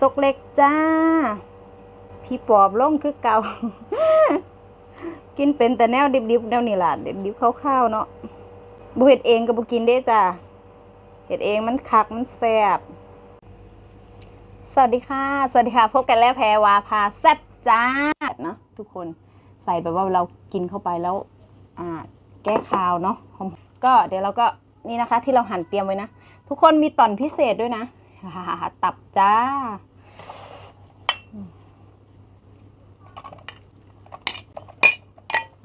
ซกเล็กจ้า พี่ปอบล่งคือเก่า กินเป็นแต่แนวดิบๆแนวนี่ล่ะดิบๆข้าวๆเนาะบ่เฮ็ดเองก็บ่กินเด้จ้าเฮ็ดเองมันคักมันแซ่บสวัสดีค่ะ สวัสดีค่ะ พบกันแล้วแพรวาพาแซ่บจ้าเนาะทุกคนใส่แบบว่าเรากินเข้าไปแล้วอ่าแก้คาวเนาะก็เดี๋ยวเราก็นี่นะคะที่เราหั่นเตรียมไว้นะ ทุกคนมีตอนพิเศษด้วยนะ ตับจ้า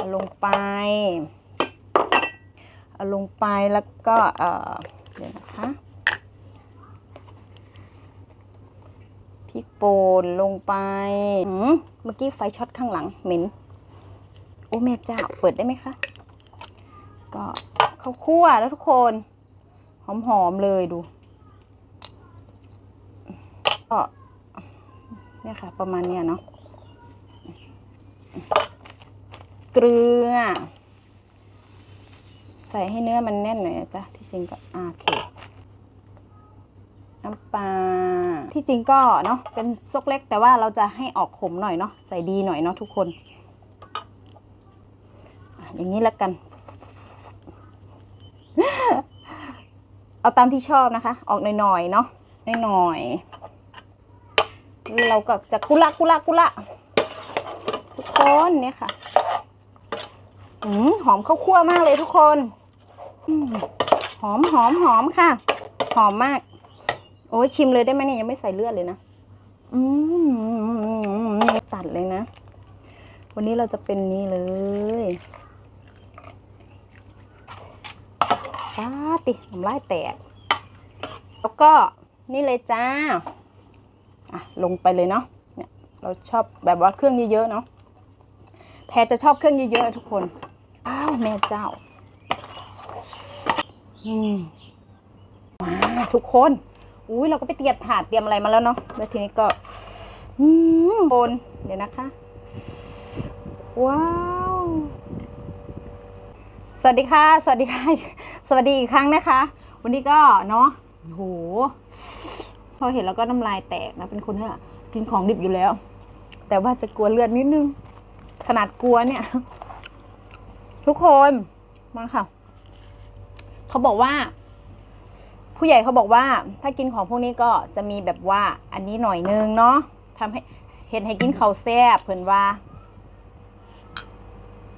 เอาลงไป เอาลงไปแล้วก็เออเดี๋ยวนะคะพริกป่นลงไปหืมเมื่อกี้ไฟช็อตข้างหลังเหม็นโอ้แม่เจ้าเปิดได้ไหมคะ ก็ข้าวคั่วแล้วทุกคนหอมๆเลยดูก็เนี่ยค่ะ ประมาณเนี้ยเนาะ เกลือ ใส่ให้เนื้อมันแน่นหน่อยนะจ๊ะที่จริงก็อ่าโอเคน้ำปลาที่จริงก็เนาะเป็นซกเล็กแต่ว่าเราจะให้ออกขมหน่อยเนาะใส่ดีหน่อยเนาะทุกคนอย่างนี้แล้วกัน เอาตามที่ชอบนะคะ ออกหน่อยๆเนาะหน่อยๆเราก็จะกุละกุละกุละทุกคนเนี่ยค่ะ หอมข้าวคั่วมากเลยทุกคนหอมหอมหอมค่ะ หอมมาก โอ้ชิมเลยได้ไหมเนี่ยยังไม่ใส่เลือดเลยนะอืมตัดเลยนะ วันนี้เราจะเป็นนี้เลยป้าติน้ำลายแตก แล้วก็นี่เลยจ้าอะลงไปเลยเนาะเนี่ยเราชอบแบบว่าเครื่องเยอะๆเนาะแพรจะชอบเครื่องเยอะๆทุกคน อ้าวแม่เจ้า อืมมาทุกคน อุ้ยเราก็ไปเตรียมถาดเตรียมอะไรมาแล้วเนาะ แล้วทีนี้ก็ อืมบน เดี๋ยวนะคะ ว้าว สวัสดีค่ะ สวัสดีค่ะ สวัสดีอีกครั้งนะคะ วันนี้ก็เนาะโห พอเห็นแล้วก็น้ำลายแตกนะ เป็นคนที่กินของดิบอยู่แล้ว แต่ว่าจะกลัวเลือดนิดนึง ขนาดกลัวเนี่ย ทุกคนมาค่ะ เขาบอกว่า ผู้ใหญ่เขาบอกว่า ถ้ากินของพวกนี้ก็จะมีแบบว่าอันนี้หน่อยนึงเนาะทำให้เห็นให้กินข้าวแซ่บเพิ่นว่า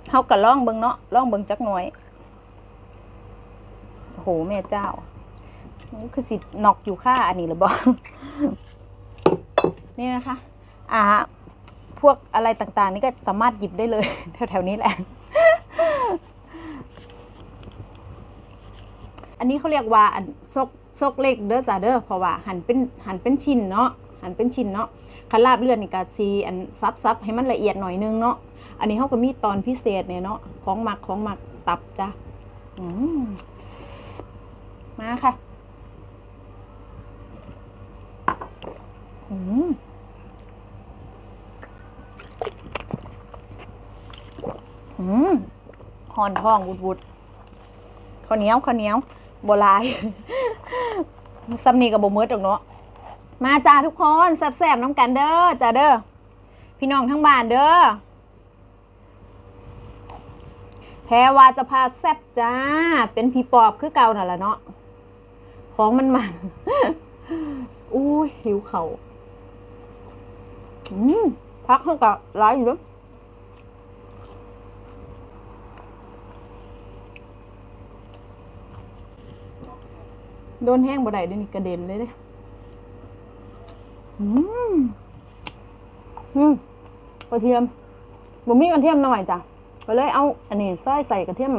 เฮาก็ล่องเบิงเนาะล่องเบิงจักหน่อยโอ้โหแม่เจ้านี่คือสินอกอยู่ค่าอันนี้หรือบ่นี่นะคะ อ่า พวกอะไรต่างๆ นี่ก็สามารถหยิบได้เลย แถวๆนี้แหละ อันนี้เขาเรียกว่าอันซกซกเล็กเด้อจ้าเด้อเพราะว่าหั่นเป็นหั่นเป็นชิ้นเนาะหั่นเป็นชิ้นเนาะคันลาบเลือดนี่ก็ซีอันซับซับให้มันละเอียดหน่อยนึงเนาะอันนี้เขาก็มีตอนพิเศษเนี่ยเนาะของหมักของหมักตับจ้ะมมาค่ะอืมอืมหอนทองวุดวุดข้าวเหนียวข้าวเหนียว โบราย ซัมนีกับบมืดตรงเนาะมาจ้าทุกคนแซ่บๆน้ำกันเด้อจ้าเด้อพี่น้องทั้งบ้านเด้อแพรวาจะพาแซ่บจ้า เป็นผีปอบคือเก่านั่นแหละเนาะของมันมันอุ้ยหิวเขา่าอืมพักเท่ากับร้ายอยู่แล้ว โดนแห้งบ่ได้เด้วยวนี่กระเด็นเลยเด้อืมอืมกระเทียมบ่มีกระเทียมหน่อยจ้ะก็เลยเอา อันนี้ซอยใส่กระเทียม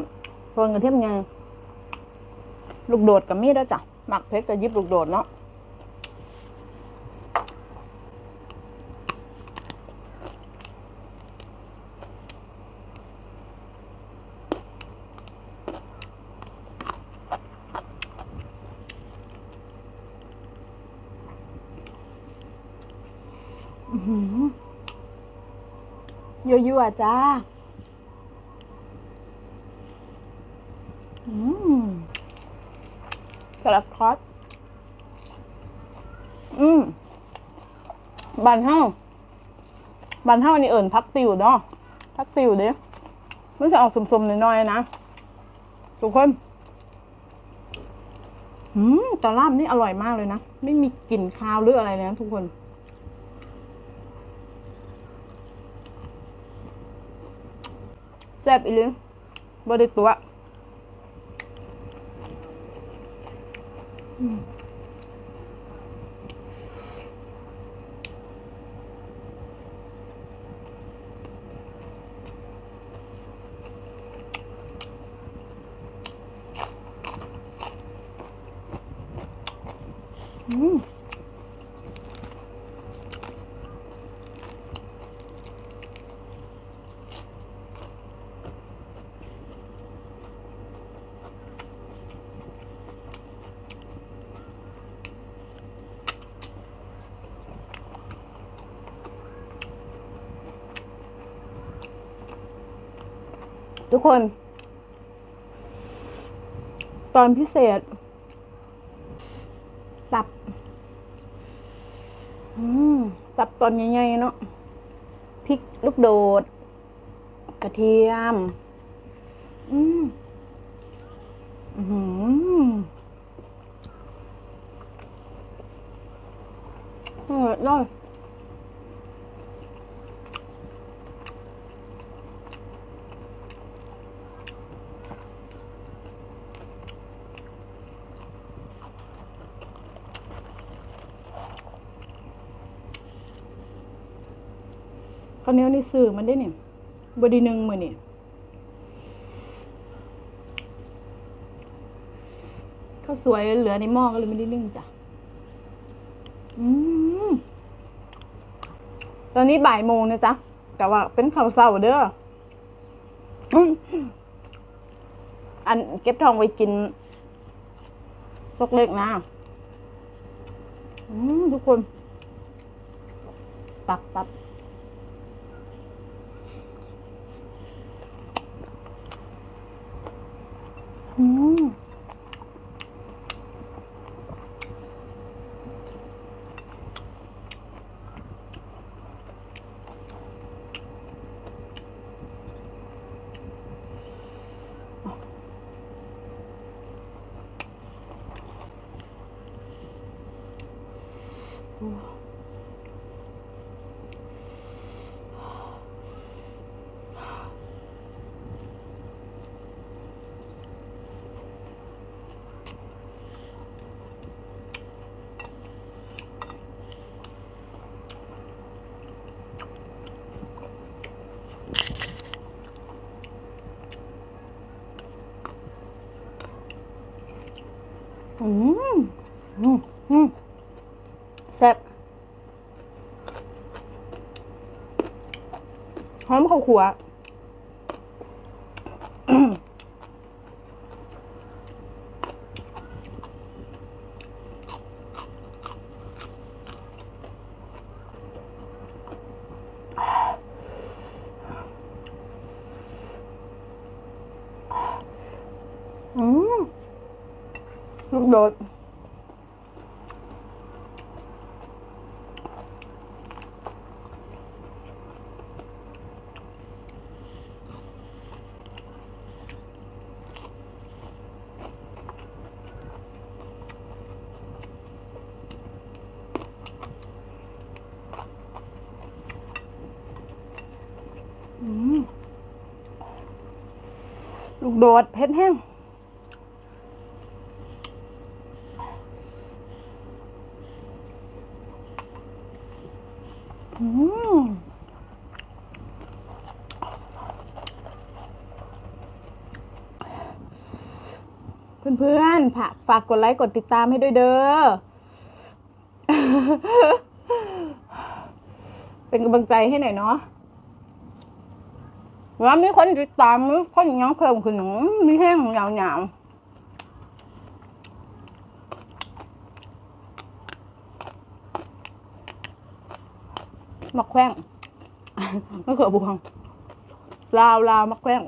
โรยกระเทียมไงลูกโดดกับมีดแล้วจ้ะหมักเพชรกับยิบลูกโดดเนาะ ยั่วๆจ้า อืมกระทอดอืมบานเท่าบานเท่านี่เอิ่นพักติวเนาะพักติวเด้มันจะออกสมๆหน่อยๆนะ ทุกคน อืมตอล่ามนี่อร่อยมากเลยนะ ไม่มีกลิ่นคาวหรืออะไรเลยนะทุกคน แซ่บอีหลีบไดิตัวอืมอืม ทุกคน ตอนพิเศษ ตับ อืม ตับตอนใหญ่ๆเนาะพริกลูกโดด กระเทียม อืม อือหืออร่อย ข้าวเหนียวนี่ซื้อมันได้เนี่ยบดีหนึ่งมือนี่ข้าวสวยเหลือในหม้อก็เลยไม่ได้นึ่งจ้ะอืมตอนนี้บ่ายโมงนะจ๊ะ แต่ว่าเป็นข้าวเศร้าเด้ออันเก็บทองไว้กินซกเล็กนะอืมทุกคน ตักตัก อืม อืมอืมอืมแซ่บหอมข้าวขัว อืม ลูกโดดอืมลูกโดดเผ็ดแห้ง เพื่อนๆฝากฝากกดไลค์กดติดตามให้ด้วยเด้อ เป็นกำลังใจให้หน่อยเนาะว่ามีคนติดตามมีคนยังเพิ่มขึ้นมีแห้งเหงาเหงาๆ มะแข้งมะเขือบวงลาวลาวมะแข้ง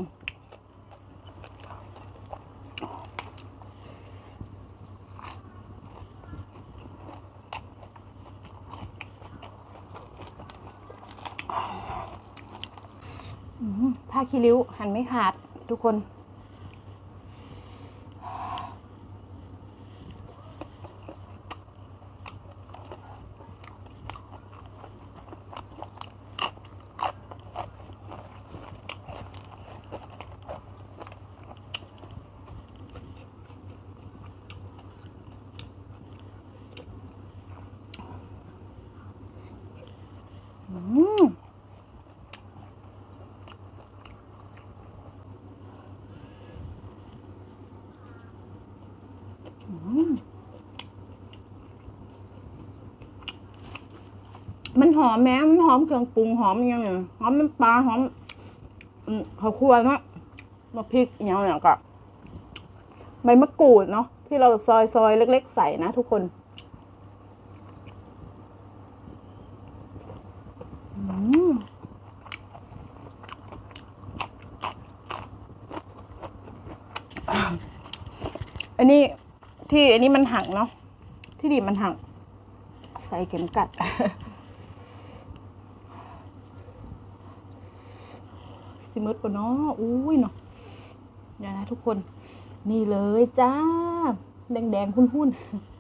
ผ้าคีริ้วหันไม่ขาดทุกคน มันหอมแม้มันหอมเครื่องปรุงหอมอหยังเนี่ยหอมน้ำปลาหอมข้าวคั่วเนาะมาพริกอย่างเนี่ยก็ใบมะกรูดเนาะที่เราซอยซอยเล็ก ๆ ใส่นะทุกคนอันนี้ที่อันนี้มันหักเนาะที่ดีมันหัก ใส่เข็มกัด สิมืดกว่านาะอุ้ยเนาะเดี๋ยวนะทุกคน นี่เลยจ้า แดงๆ หุ่นๆ